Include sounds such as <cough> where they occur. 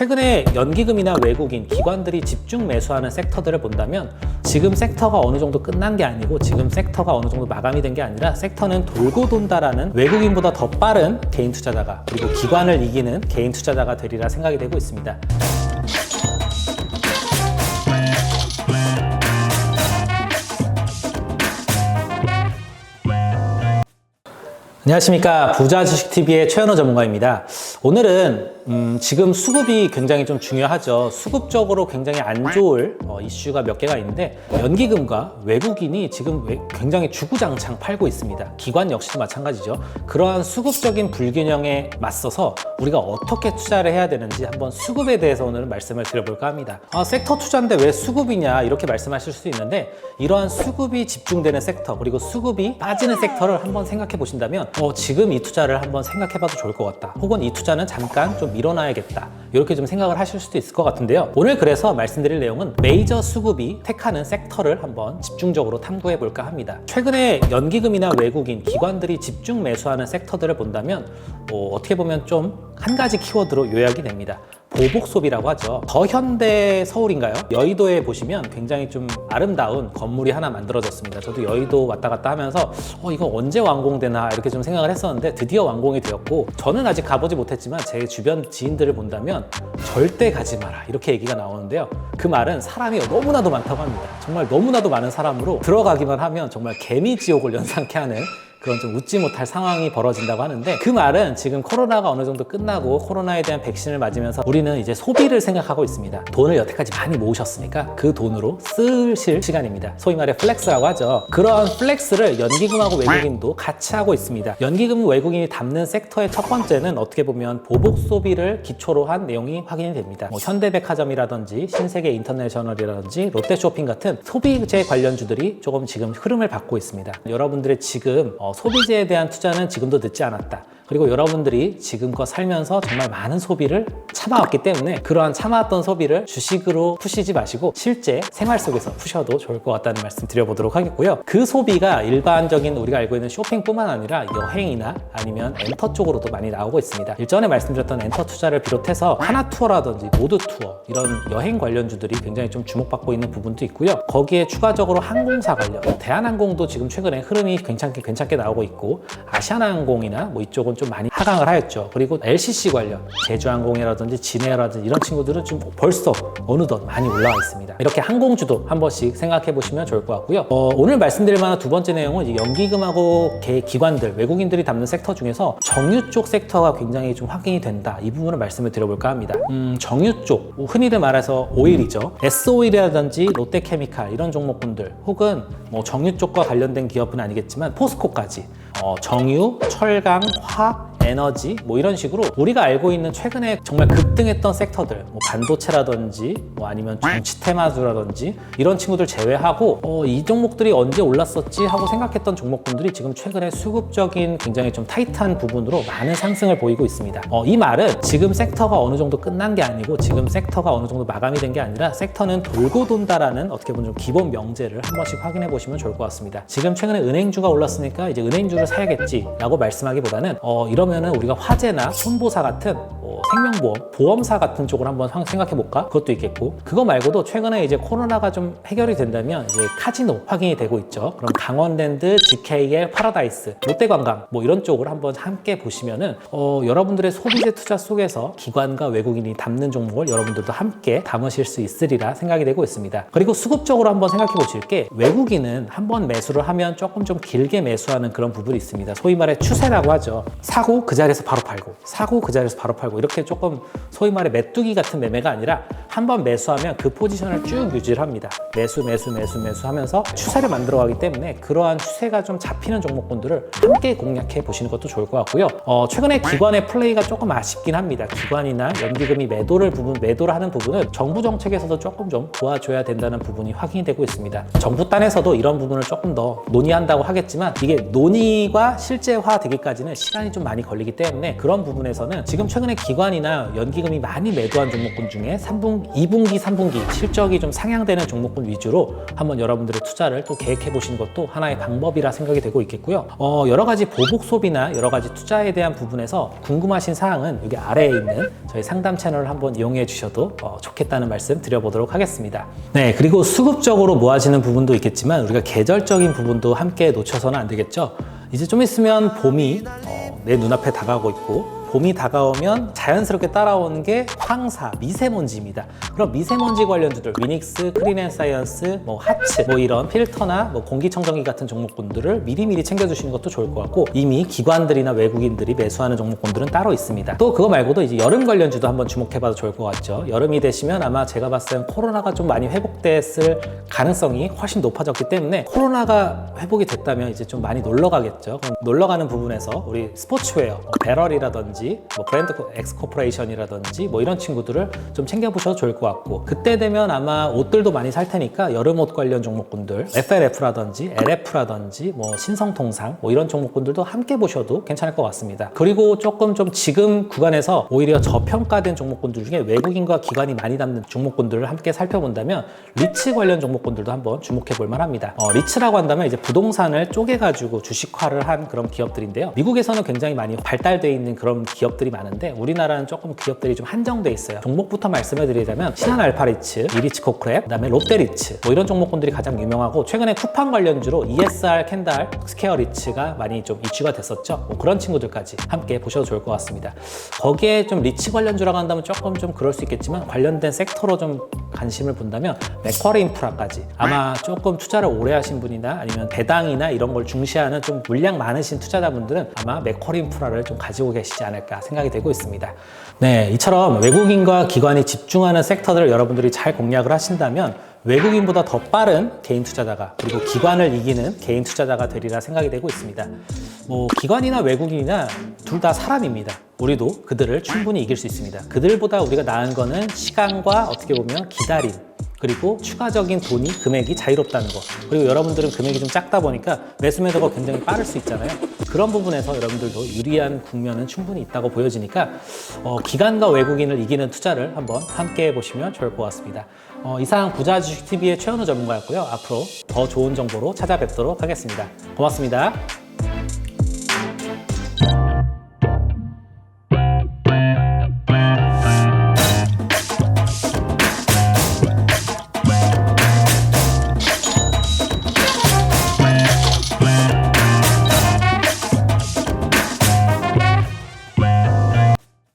최근에 연기금이나 외국인, 기관들이 집중 매수하는 섹터들을 본다면 지금 섹터가 어느 정도 끝난 게 아니고 지금 섹터가 어느 정도 마감이 된 게 아니라 섹터는 돌고 돈다라는 외국인보다 더 빠른 개인 투자자가 그리고 기관을 이기는 개인 투자자가 되리라 생각이 되고 있습니다. 안녕하십니까 부자주식TV의 최현호 전문가입니다 오늘은 음, 지금 수급이 굉장히 좀 중요하죠. 수급적으로 굉장히 안 좋을 어, 이슈가 몇 개가 있는데 연기금과 외국인이 지금 외- 굉장히 주구장창 팔고 있습니다. 기관 역시도 마찬가지죠. 그러한 수급적인 불균형에 맞서서 우리가 어떻게 투자를 해야 되는지 한번 수급에 대해서 오늘 말씀을 드려볼까 합니다. 아, 섹터 투자인데 왜 수급이냐 이렇게 말씀하실 수도 있는데 이러한 수급이 집중되는 섹터 그리고 수급이 빠지는 섹터를 한번 생각해 보신다면 어, 지금 이 투자를 한번 생각해 봐도 좋을 것 같다. 혹은 이 투자 는 잠깐 좀 밀어놔야겠다. 이렇게 좀 생각을 하실 수도 있을 것 같은데요. 오늘 그래서 말씀드릴 내용은 메이저 수급이 택하는 섹터를 한번 집중적으로 탐구해 볼까 합니다. 최근에 연기금이나 외국인 기관들이 집중 매수하는 섹터들을 본다면 어, 어떻게 보면 좀 한 가지 키워드로 요약이 됩니다 보복 소비라고 하죠. 더 현대 서울인가요? 여의도에 보시면 굉장히 좀 아름다운 건물이 하나 만들어졌습니다. 저도 여의도 왔다 갔다 하면서 어 이거 언제 완공되나 이렇게 좀 생각을 했었는데 드디어 완공이 되었고 저는 아직 가보지 못했지만 제 주변 지인들을 본다면 절대 가지 마라 이렇게 얘기가 나오는데요. 그 말은 사람이 너무나도 많다고 합니다. 정말 너무나도 많은 사람으로 들어가기만 하면 정말 개미 지옥을 <laughs> 연상케 하는 그런 좀 웃지 못할 상황이 벌어진다고 하는데 그 말은 지금 코로나가 어느 정도 끝나고 코로나에 대한 백신을 맞으면서 우리는 이제 소비를 생각하고 있습니다. 돈을 여태까지 많이 모으셨으니까 그 돈으로 쓰실 시간입니다. 소위 말해 플렉스라고 하죠. 그런 플렉스를 연기금하고 외국인도 같이 하고 있습니다. 연기금 외국인이 담는 섹터의 첫 번째는 어떻게 보면 보복 소비를 기초로 한 내용이 확인이 됩니다. 뭐 현대백화점이라든지 신세계 인터내셔널이라든지 롯데쇼핑 같은 소비재 관련주들이 조금 지금 흐름을 받고 있습니다. 여러분들의 지금 어, 소비재에 대한 투자는 지금도 늦지 않았다. 그리고 여러분들이 지금껏 살면서 정말 많은 소비를 참아왔기 때문에 그러한 참아왔던 소비를 주식으로 푸시지 마시고 실제 생활 속에서 푸셔도 좋을 것 같다는 말씀 드려보도록 하겠고요. 그 소비가 일반적인 우리가 알고 있는 쇼핑뿐만 아니라 여행이나 아니면 엔터 쪽으로도 많이 나오고 있습니다. 일전에 말씀드렸던 엔터 투자를 비롯해서 하나 투어라든지 모드 투어 이런 여행 관련주들이 굉장히 좀 주목받고 있는 부분도 있고요. 거기에 추가적으로 항공사 관련 대한항공도 지금 최근에 흐름이 괜찮게 괜찮게 나오고 있고 아시아나항공이나 뭐 이쪽은 좀 많이 하강을 하였죠. 그리고 LCC 관련 제주항공이라든지 진에어라든지 이런 친구들은 지금 벌써 어느덧 많이 올라와 있습니다. 이렇게 항공주도 한 번씩 생각해 보시면 좋을 것 같고요. 어, 오늘 말씀드릴 만한 두 번째 내용은 연기금하고 개, 기관들 외국인들이 담는 섹터 중에서 정유 쪽 섹터가 굉장히 좀 확인이 된다. 이 부분을 말씀을 드려볼까 합니다. 음, 정유 쪽 흔히들 말해서 오일이죠. S 오일이라든지 롯데케미칼 이런 종목군들 혹은 뭐 정유 쪽과 관련된 기업은 아니겠지만 포스코까지 어, 정유, 철강, 화학 에너지 뭐 이런 식으로 우리가 알고 있는 최근에 정말 급등했던 섹터들 뭐 반도체라든지 뭐 아니면 중치테마주라든지 이런 친구들 제외하고 어, 이 종목들이 언제 올랐었지 하고 생각했던 종목군들이 지금 최근에 수급적인 굉장히 좀 타이트한 부분으로 많은 상승을 보이고 있습니다. 어, 이 말은 지금 섹터가 어느 정도 끝난 게 아니고 지금 섹터가 어느 정도 마감이 된 게 아니라 섹터는 돌고 돈다라는 어떻게 보면 좀 기본 명제를 한 번씩 확인해 보시면 좋을 것 같습니다. 지금 최근에 은행주가 올랐으니까 이제 은행주를 사야겠지라고 말씀하기보다는 어, 이 러면은 우리가 화재나 손보사 같은 뭐 생명보험, 보험사 같은 쪽을 한번 상- 생각해 볼까? 그것도 있겠고 그거 말고도 최근에 이제 코로나가 좀 해결이 된다면 이제 카지노 확인이 되고 있죠. 그럼 강원랜드, GK의 파라다이스, 롯데관광 뭐 이런 쪽을 한번 함께 보시면은 어, 여러분들의 소비재 투자 속에서 기관과 외국인이 담는 종목을 여러분들도 함께 담으실 수 있으리라 생각이 되고 있습니다. 그리고 수급적으로 한번 생각해 보실 게 외국인은 한번 매수를 하면 조금 좀 길게 매수하는 그런 부분이 있습니다. 소위 말해 추세라고 하죠. 사고 그 자리에서 바로 팔고 사고 그 자리에서 바로 팔고 이렇게 조금 소위 말해 메뚜기 같은 매매가 아니라 한 번 매수하면 그 포지션을 쭉 유지를 합니다. 매수 매수 매수 매수 하면서 추세를 만들어 가기 때문에 그러한 추세가 좀 잡히는 종목군들을 함께 공략해 보시는 것도 좋을 것 같고요. 어, 최근에 기관의 플레이가 조금 아쉽긴 합니다. 기관이나 연기금이 매도를 부분 매도를 하는 부분은 정부 정책에서도 조금 좀 도와줘야 된다는 부분이 확인이 되고 있습니다. 정부 단에서도 이런 부분을 조금 더 논의한다고 하겠지만 이게 논의가 실제화 되기까지는 시간이 좀 많이 걸리기 때문에 그런 부분에서는 지금 최근에 기관 이나 연기금이 많이 매도한 종목군 중에 3분기 조금 2분기, 3분기 실적이 좀 상향되는 종목군 위주로 한번 여러분들의 투자를 또 계획해 보시는 것도 하나의 방법이라 생각이 되고 있겠고요. 어, 여러 가지 보복 소비나 여러 가지 투자에 대한 부분에서 궁금하신 사항은 여기 아래에 있는 저희 상담 채널을 한번 이용해 주셔도 어, 좋겠다는 말씀 드려보도록 하겠습니다. 네, 그리고 수급적으로 모아지는 부분도 있겠지만 우리가 계절적인 부분도 함께 놓쳐서는 안 되겠죠. 이제 좀 있으면 봄이 어, 내 눈앞에 다가오고 있고 봄이 다가오면 자연스럽게 따라오는 게 황사, 미세먼지입니다. 그럼 미세먼지 관련주들, 위닉스, 크린앤사이언스, 뭐 하츠, 뭐 이런 필터나 뭐 공기청정기 같은 종목군들을 미리미리 챙겨주시는 것도 좋을 것 같고 이미 기관들이나 외국인들이 매수하는 종목군들은 따로 있습니다. 또 그거 말고도 이제 여름 관련주도 한번 주목해봐도 좋을 것 같죠. 여름이 되시면 아마 제가 봤을 땐 코로나가 좀 많이 회복됐을 가능성이 훨씬 높아졌기 때문에 코로나가 회복이 됐다면 이제 좀 많이 놀러 가겠죠. 놀러 가는 부분에서 우리 스포츠웨어, 뭐 배럴이라든지 뭐 브랜드 엑스 코퍼레이션이라든지 뭐 이런 친구들을 좀 챙겨보셔도 좋을 것 같고 그때 되면 아마 옷들도 많이 살 테니까 여름 옷 관련 종목군들 FLF라든지 LF라든지 뭐 신성통상 뭐 이런 종목군들도 함께 보셔도 괜찮을 것 같습니다. 그리고 조금 좀 지금 구간에서 오히려 저평가된 종목군들 중에 외국인과 기관이 많이 담는 종목군들을 함께 살펴본다면 리츠 관련 종목군들도 한번 주목해 볼 만합니다. 어, 리츠라고 한다면 이제 부동산을 쪼개가지고 주식화를 한 그런 기업들인데요. 미국에서는 굉장히 많이 발달돼 있는 그런 기업들이 많은데 우리나라는 조금 기업들이 좀 한정돼 있어요. 종목부터 말씀을 드리자면 신한 알파리츠, 이리츠 코크랩, 그다음에 롯데리츠 뭐 이런 종목군들이 가장 유명하고 최근에 쿠팡 관련주로 ESR, 캔달, 스퀘어리츠가 많이 좀 이슈가 됐었죠. 뭐 그런 친구들까지 함께 보셔도 좋을 것 같습니다. 거기에 좀 리츠 관련주라고 한다면 조금 좀 그럴 수 있겠지만 관련된 섹터로 좀 관심을 본다면 맥쿼리 인프라까지 아마 조금 투자를 오래 하신 분이나 아니면 배당이나 이런 걸 중시하는 좀 물량 많으신 투자자분들은 아마 맥쿼리 인프라를 좀 가지고 계시지 않을까 생각이 되고 있습니다. 네, 이처럼 외국인과 기관이 집중하는 섹터들을 여러분들이 잘 공략을 하신다면 외국인보다 더 빠른 개인 투자자가 그리고 기관을 이기는 개인 투자자가 되리라 생각이 되고 있습니다. 뭐 기관이나 외국인이나 둘 다 사람입니다. 우리도 그들을 충분히 이길 수 있습니다. 그들보다 우리가 나은 거는 시간과 어떻게 보면 기다림 그리고 추가적인 돈이 금액이 자유롭다는 거. 그리고 여러분들은 금액이 좀 작다 보니까 매수 매도가 굉장히 빠를 수 있잖아요. 그런 부분에서 여러분들도 유리한 국면은 충분히 있다고 보여지니까 어, 기관과 외국인을 이기는 투자를 한번 함께 해보시면 좋을 것 같습니다. 어, 이상 부자 주식TV의 최현우 전문가였고요. 앞으로 더 좋은 정보로 찾아뵙도록 하겠습니다. 고맙습니다